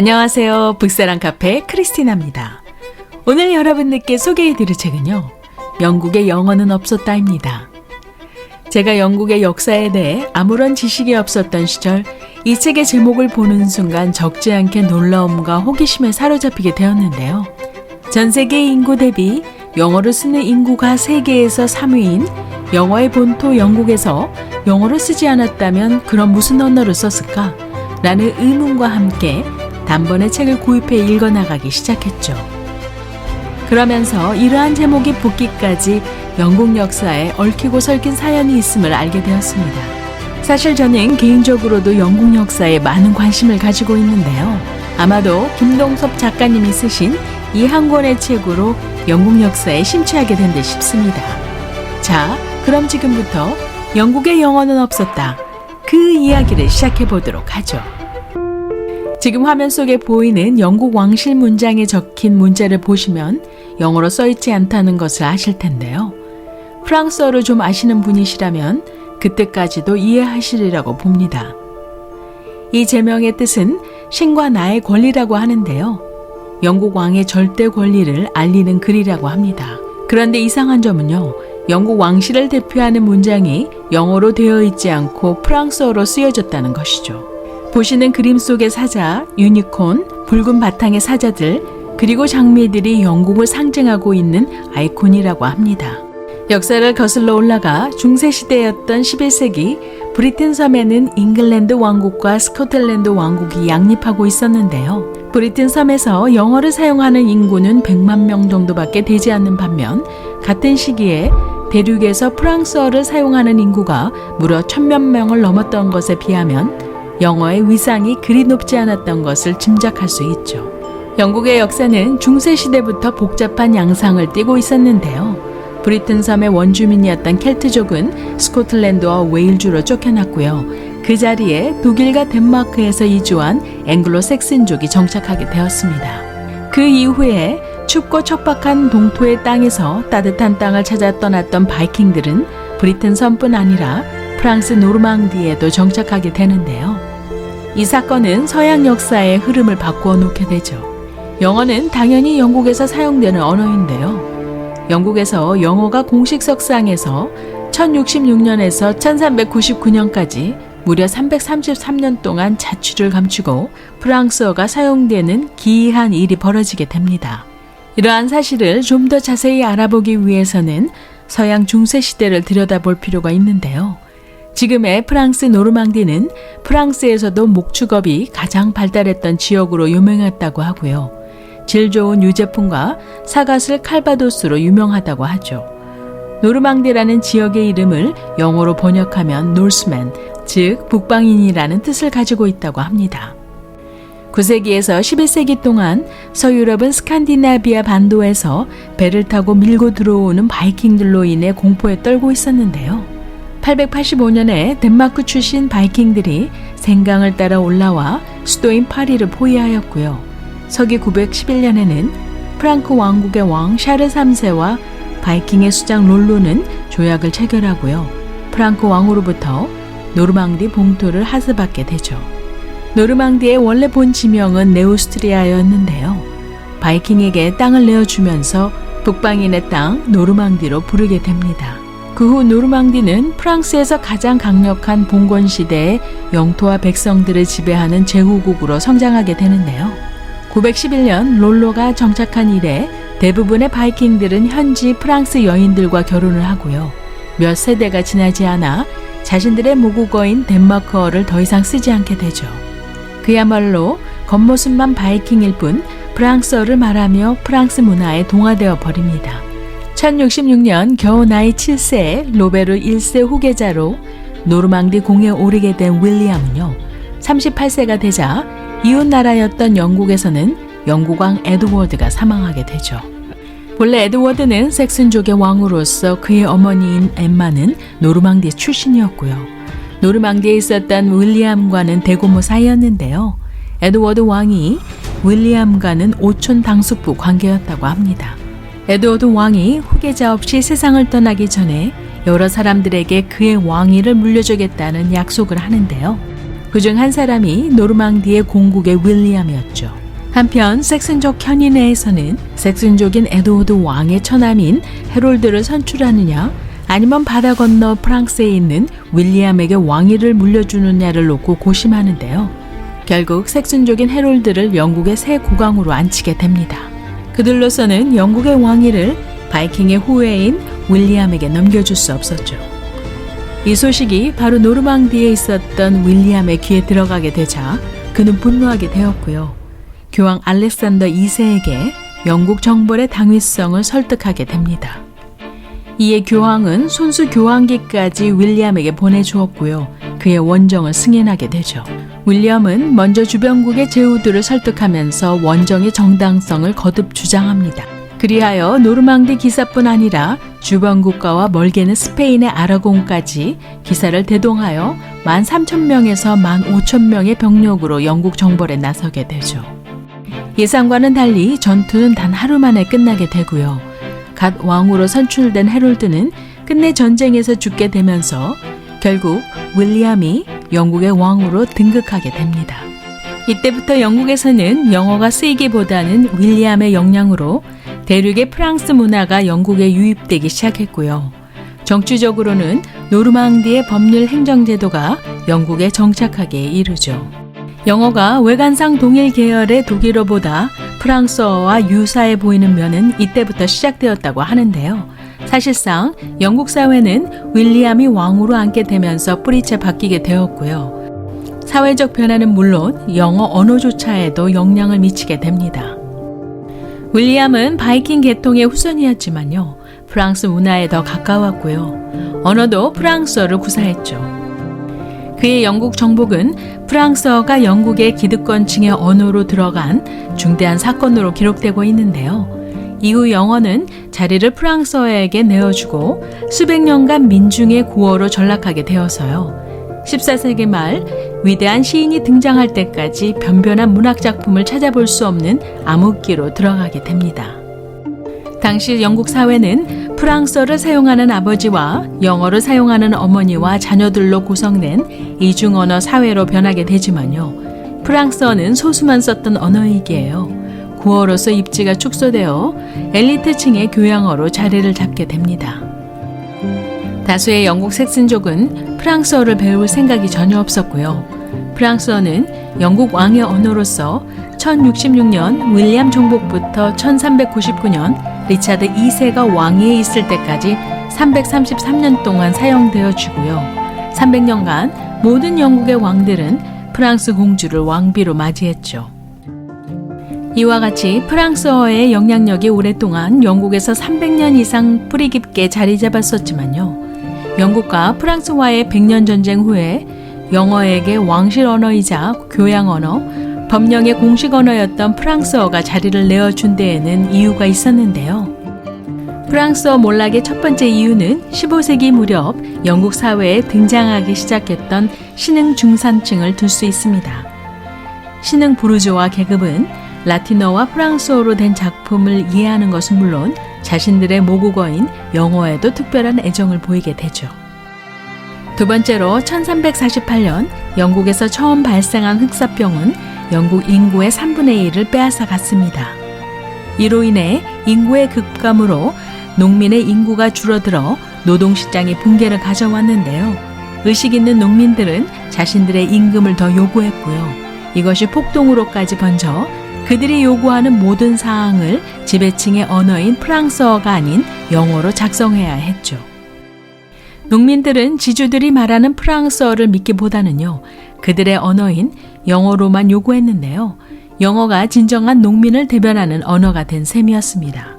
안녕하세요. 북사랑 카페 크리스티나입니다. 오늘 여러분들께 소개해드릴 책은요. 영국의 영어는 없었다입니다. 제가 영국의 역사에 대해 아무런 지식이 없었던 시절 이 책의 제목을 보는 순간 적지 않게 놀라움과 호기심에 사로잡히게 되었는데요. 전 세계 인구 대비 영어를 쓰는 인구가 세계에서 3위인 영어의 본토 영국에서 영어를 쓰지 않았다면 그럼 무슨 언어를 썼을까? 라는 의문과 함께 단번에 책을 구입해 읽어나가기 시작했죠. 그러면서 이러한 제목이 붙기까지 영국 역사에 얽히고 설킨 사연이 있음을 알게 되었습니다. 사실 저는 개인적으로도 영국 역사에 많은 관심을 가지고 있는데요. 아마도 김동섭 작가님이 쓰신 이 한 권의 책으로 영국 역사에 심취하게 된 듯 싶습니다. 자, 그럼 지금부터 영국의 영어는 없었다. 그 이야기를 시작해 보도록 하죠. 지금 화면 속에 보이는 영국 왕실 문장에 적힌 문자를 보시면 영어로 써있지 않다는 것을 아실 텐데요. 프랑스어를 좀 아시는 분이시라면 그때까지도 이해하시리라고 봅니다. 이 제명의 뜻은 신과 나의 권리라고 하는데요. 영국 왕의 절대 권리를 알리는 글이라고 합니다. 그런데 이상한 점은요. 영국 왕실을 대표하는 문장이 영어로 되어 있지 않고 프랑스어로 쓰여졌다는 것이죠. 보시는 그림 속의 사자, 유니콘, 붉은 바탕의 사자들, 그리고 장미들이 영국을 상징하고 있는 아이콘이라고 합니다. 역사를 거슬러 올라가 중세시대였던 11세기 브리튼 섬에는 잉글랜드 왕국과 스코틀랜드 왕국이 양립하고 있었는데요. 브리튼 섬에서 영어를 사용하는 인구는 100만 명 정도밖에 되지 않는 반면 같은 시기에 대륙에서 프랑스어를 사용하는 인구가 무려 1000만 명을 넘었던 것에 비하면 영어의 위상이 그리 높지 않았던 것을 짐작할 수 있죠. 영국의 역사는 중세시대부터 복잡한 양상을 띠고 있었는데요. 브리튼 섬의 원주민이었던 켈트족은 스코틀랜드와 웨일주로 쫓겨났고요. 그 자리에 독일과 덴마크에서 이주한 앵글로 섹슨족이 정착하게 되었습니다. 그 이후에 춥고 척박한 동토의 땅에서 따뜻한 땅을 찾아 떠났던 바이킹들은 브리튼 섬뿐 아니라 프랑스 노르망디에도 정착하게 되는데요. 이 사건은 서양 역사의 흐름을 바꾸어 놓게 되죠. 영어는 당연히 영국에서 사용되는 언어인데요. 영국에서 영어가 공식 석상에서 1066년에서 1399년까지 무려 333년 동안 자취를 감추고 프랑스어가 사용되는 기이한 일이 벌어지게 됩니다. 이러한 사실을 좀 더 자세히 알아보기 위해서는 서양 중세 시대를 들여다볼 필요가 있는데요. 지금의 프랑스 노르망디는 프랑스에서도 목축업이 가장 발달했던 지역으로 유명했다고 하고요. 질 좋은 유제품과 사갓을 칼바도스로 유명하다고 하죠. 노르망디라는 지역의 이름을 영어로 번역하면 놀스맨, 즉 북방인이라는 뜻을 가지고 있다고 합니다. 9세기에서 11세기 동안 서유럽은 스칸디나비아 반도에서 배를 타고 밀고 들어오는 바이킹들로 인해 공포에 떨고 있었는데요. 885년에 덴마크 출신 바이킹들이 생강을 따라 올라와 수도인 파리를 포위하였고요. 서기 911년에는 프랑크 왕국의 왕 샤르 3세와 바이킹의 수장 롤로는 조약을 체결하고요. 프랑크 왕으로부터 노르망디 봉토를 하스받게 되죠. 노르망디의 원래 본 지명은 네오스트리아였는데요. 바이킹에게 땅을 내어주면서 북방인의 땅 노르망디로 부르게 됩니다. 그 후 노르망디는 프랑스에서 가장 강력한 봉건 시대의 영토와 백성들을 지배하는 제후국으로 성장하게 되는데요. 911년 롤로가 정착한 이래 대부분의 바이킹들은 현지 프랑스 여인들과 결혼을 하고요. 몇 세대가 지나지 않아 자신들의 모국어인 덴마크어를 더 이상 쓰지 않게 되죠. 그야말로 겉모습만 바이킹일 뿐 프랑스어를 말하며 프랑스 문화에 동화되어 버립니다. 1066년 겨우 나이 7세의 로베르 1세 후계자로 노르망디 공에 오르게 된 윌리엄은요. 38세가 되자 이웃 나라였던 영국에서는 영국왕 에드워드가 사망하게 되죠. 본래 에드워드는 섹슨족의 왕으로서 그의 어머니인 엠마는 노르망디 출신이었고요. 노르망디에 있었던 윌리엄과는 대고모 사이였는데요. 에드워드 왕이 윌리엄과는 오촌 당숙부 관계였다고 합니다. 에드워드 왕이 후계자 없이 세상을 떠나기 전에 여러 사람들에게 그의 왕위를 물려주겠다는 약속을 하는데요. 그중 한 사람이 노르망디의 공국의 윌리엄이었죠. 한편 섹슨족 현인회에서는 섹슨족인 에드워드 왕의 처남인 헤롤드를 선출하느냐 아니면 바다 건너 프랑스에 있는 윌리엄에게 왕위를 물려주느냐를 놓고 고심하는데요. 결국 섹슨족인 헤롤드를 영국의 새 국왕으로 앉히게 됩니다. 그들로서는 영국의 왕위를 바이킹의 후예인 윌리엄에게 넘겨줄 수 없었죠. 이 소식이 바로 노르망디에 있었던 윌리엄의 귀에 들어가게 되자 그는 분노하게 되었고요. 교황 알렉산더 2세에게 영국 정벌의 당위성을 설득하게 됩니다. 이에 교황은 손수 교황기까지 윌리엄에게 보내주었고요. 그의 원정을 승인하게 되죠. 윌리엄은 먼저 주변국의 제후들을 설득하면서 원정의 정당성을 거듭 주장합니다. 그리하여 노르망디 기사뿐 아니라 주변 국가와 멀게는 스페인의 아라곤까지 기사를 대동하여 13,000명에서 15,000명의 병력으로 영국 정벌에 나서게 되죠. 예상과는 달리 전투는 단 하루 만에 끝나게 되고요. 갓 왕으로 선출된 헤롤드는 끝내 전쟁에서 죽게 되면서 결국 윌리엄이 영국의 왕으로 등극하게 됩니다. 이때부터 영국에서는 영어가 쓰이기보다는 윌리엄의 역량으로 대륙의 프랑스 문화가 영국에 유입되기 시작했고요. 정치적으로는 노르망디의 법률 행정제도가 영국에 정착하게 이르죠. 영어가 외관상 동일 계열의 독일어보다 프랑스어와 유사해 보이는 면은 이때부터 시작되었다고 하는데요. 사실상 영국 사회는 윌리엄이 왕으로 앉게 되면서 뿌리채 바뀌게 되었고요. 사회적 변화는 물론 영어 언어조차에도 영향을 미치게 됩니다. 윌리엄은 바이킹 계통의 후손이었지만요. 프랑스 문화에 더 가까웠고요. 언어도 프랑스어를 구사했죠. 그의 영국 정복은 프랑스어가 영국의 기득권층의 언어로 들어간 중대한 사건으로 기록되고 있는데요. 이후 영어는 자리를 프랑스어에게 내어주고 수백 년간 민중의 구어로 전락하게 되어서요. 14세기 말 위대한 시인이 등장할 때까지 변변한 문학 작품을 찾아볼 수 없는 암흑기로 들어가게 됩니다. 당시 영국 사회는 프랑스어를 사용하는 아버지와 영어를 사용하는 어머니와 자녀들로 구성된 이중 언어 사회로 변하게 되지만요. 프랑스어는 소수만 썼던 언어이기에요. 구어로서 입지가 축소되어 엘리트층의 교양어로 자리를 잡게 됩니다. 다수의 영국 색슨족은 프랑스어를 배울 생각이 전혀 없었고요. 프랑스어는 영국 왕의 언어로서 1066년 윌리엄 정복부터 1399년 리차드 2세가 왕위에 있을 때까지 333년 동안 사용되어 주고요. 300년간 모든 영국의 왕들은 프랑스 공주를 왕비로 맞이했죠. 이와 같이 프랑스어의 영향력이 오랫동안 영국에서 300년 이상 뿌리 깊게 자리 잡았었지만요. 영국과 프랑스와의 100년 전쟁 후에 영어에게 왕실 언어이자 교양 언어, 법령의 공식 언어였던 프랑스어가 자리를 내어준 데에는 이유가 있었는데요. 프랑스어 몰락의 첫 번째 이유는 15세기 무렵 영국 사회에 등장하기 시작했던 신흥 중산층을 들수 있습니다. 신흥 부르주아 계급은 라틴어와 프랑스어로 된 작품을 이해하는 것은 물론 자신들의 모국어인 영어에도 특별한 애정을 보이게 되죠. 두 번째로 1348년 영국에서 처음 발생한 흑사병은 영국 인구의 3분의 1을 빼앗아 갔습니다. 이로 인해 인구의 급감으로 농민의 인구가 줄어들어 노동시장이 붕괴를 가져왔는데요. 의식 있는 농민들은 자신들의 임금을 더 요구했고요. 이것이 폭동으로까지 번져 그들이 요구하는 모든 사항을 지배층의 언어인 프랑스어가 아닌 영어로 작성해야 했죠. 농민들은 지주들이 말하는 프랑스어를 믿기보다는요, 그들의 언어인 영어로만 요구했는데요. 영어가 진정한 농민을 대변하는 언어가 된 셈이었습니다.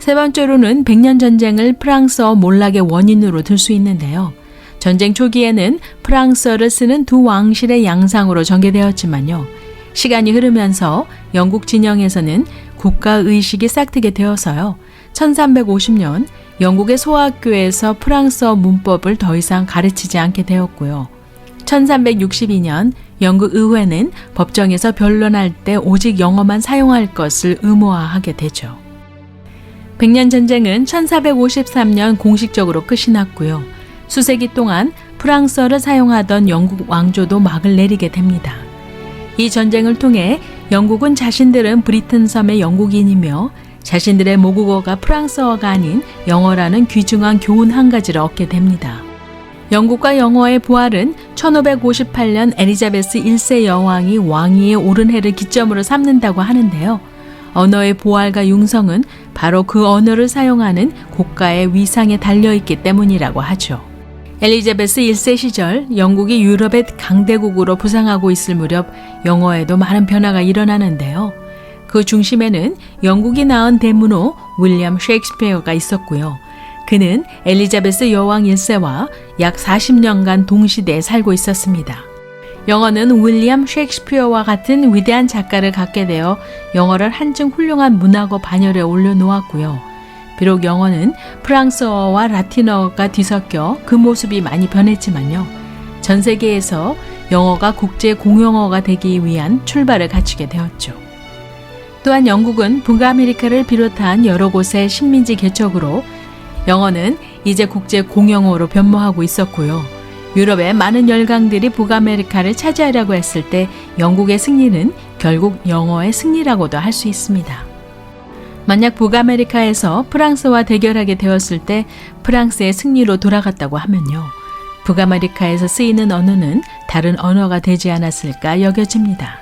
세 번째로는 백년 전쟁을 프랑스어 몰락의 원인으로 들 수 있는데요. 전쟁 초기에는 프랑스어를 쓰는 두 왕실의 양상으로 전개되었지만요. 시간이 흐르면서 영국 진영에서는 국가 의식이 싹트게 되어서요. 1350년 영국의 소학교에서 프랑스어 문법을 더 이상 가르치지 않게 되었고요. 1362년 영국 의회는 법정에서 변론할 때 오직 영어만 사용할 것을 의무화하게 되죠. 백년 전쟁은 1453년 공식적으로 끝이 났고요. 수세기 동안 프랑스어를 사용하던 영국 왕조도 막을 내리게 됩니다. 이 전쟁을 통해 영국은 자신들은 브리튼 섬의 영국인이며 자신들의 모국어가 프랑스어가 아닌 영어라는 귀중한 교훈 한 가지를 얻게 됩니다. 영국과 영어의 부활은 1558년 에리자베스 1세 여왕이 왕위에 오른 해를 기점으로 삼는다고 하는데요. 언어의 부활과 융성은 바로 그 언어를 사용하는 국가의 위상에 달려있기 때문이라고 하죠. 엘리자베스 1세 시절 영국이 유럽의 강대국으로 부상하고 있을 무렵 영어에도 많은 변화가 일어나는데요. 그 중심에는 영국이 낳은 대문호 윌리엄 셰익스피어가 있었고요. 그는 엘리자베스 여왕 1세와 약 40년간 동시대에 살고 있었습니다. 영어는 윌리엄 셰익스피어와 같은 위대한 작가를 갖게 되어 영어를 한층 훌륭한 문학어 반열에 올려놓았고요. 비록 영어는 프랑스어와 라틴어가 뒤섞여 그 모습이 많이 변했지만요. 전 세계에서 영어가 국제 공용어가 되기 위한 출발을 갖추게 되었죠. 또한 영국은 북아메리카를 비롯한 여러 곳의 식민지 개척으로 영어는 이제 국제 공용어로 변모하고 있었고요. 유럽의 많은 열강들이 북아메리카를 차지하려고 했을 때 영국의 승리는 결국 영어의 승리라고도 할 수 있습니다. 만약 북아메리카에서 프랑스와 대결하게 되었을 때 프랑스의 승리로 돌아갔다고 하면요. 북아메리카에서 쓰이는 언어는 다른 언어가 되지 않았을까 여겨집니다.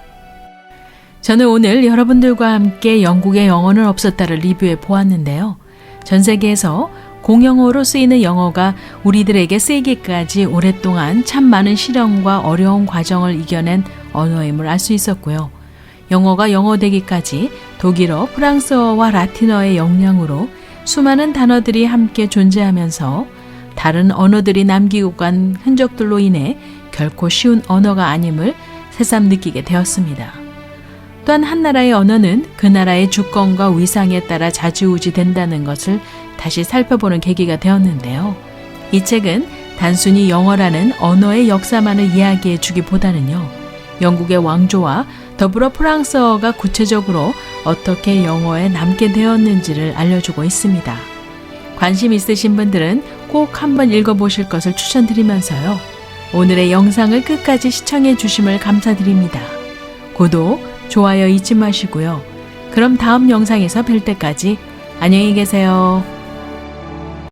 저는 오늘 여러분들과 함께 영국의 영어는 없었다를 리뷰해 보았는데요. 전 세계에서 공영어로 쓰이는 영어가 우리들에게 쓰이기까지 오랫동안 참 많은 시련과 어려운 과정을 이겨낸 언어임을 알 수 있었고요. 영어가 영어 되기까지 독일어, 프랑스어와 라틴어의 영향으로 수많은 단어들이 함께 존재하면서 다른 언어들이 남기고 간 흔적들로 인해 결코 쉬운 언어가 아님을 새삼 느끼게 되었습니다. 또한 한 나라의 언어는 그 나라의 주권과 위상에 따라 자주우지 된다는 것을 다시 살펴보는 계기가 되었는데요. 이 책은 단순히 영어라는 언어의 역사만을 이야기해 주기보다는요. 영국의 왕조와 더불어 프랑스어가 구체적으로 어떻게 영어에 남게 되었는지를 알려주고 있습니다. 관심 있으신 분들은 꼭 한번 읽어보실 것을 추천드리면서요. 오늘의 영상을 끝까지 시청해 주심을 감사드립니다. 구독, 좋아요 잊지 마시고요. 그럼 다음 영상에서 뵐 때까지 안녕히 계세요.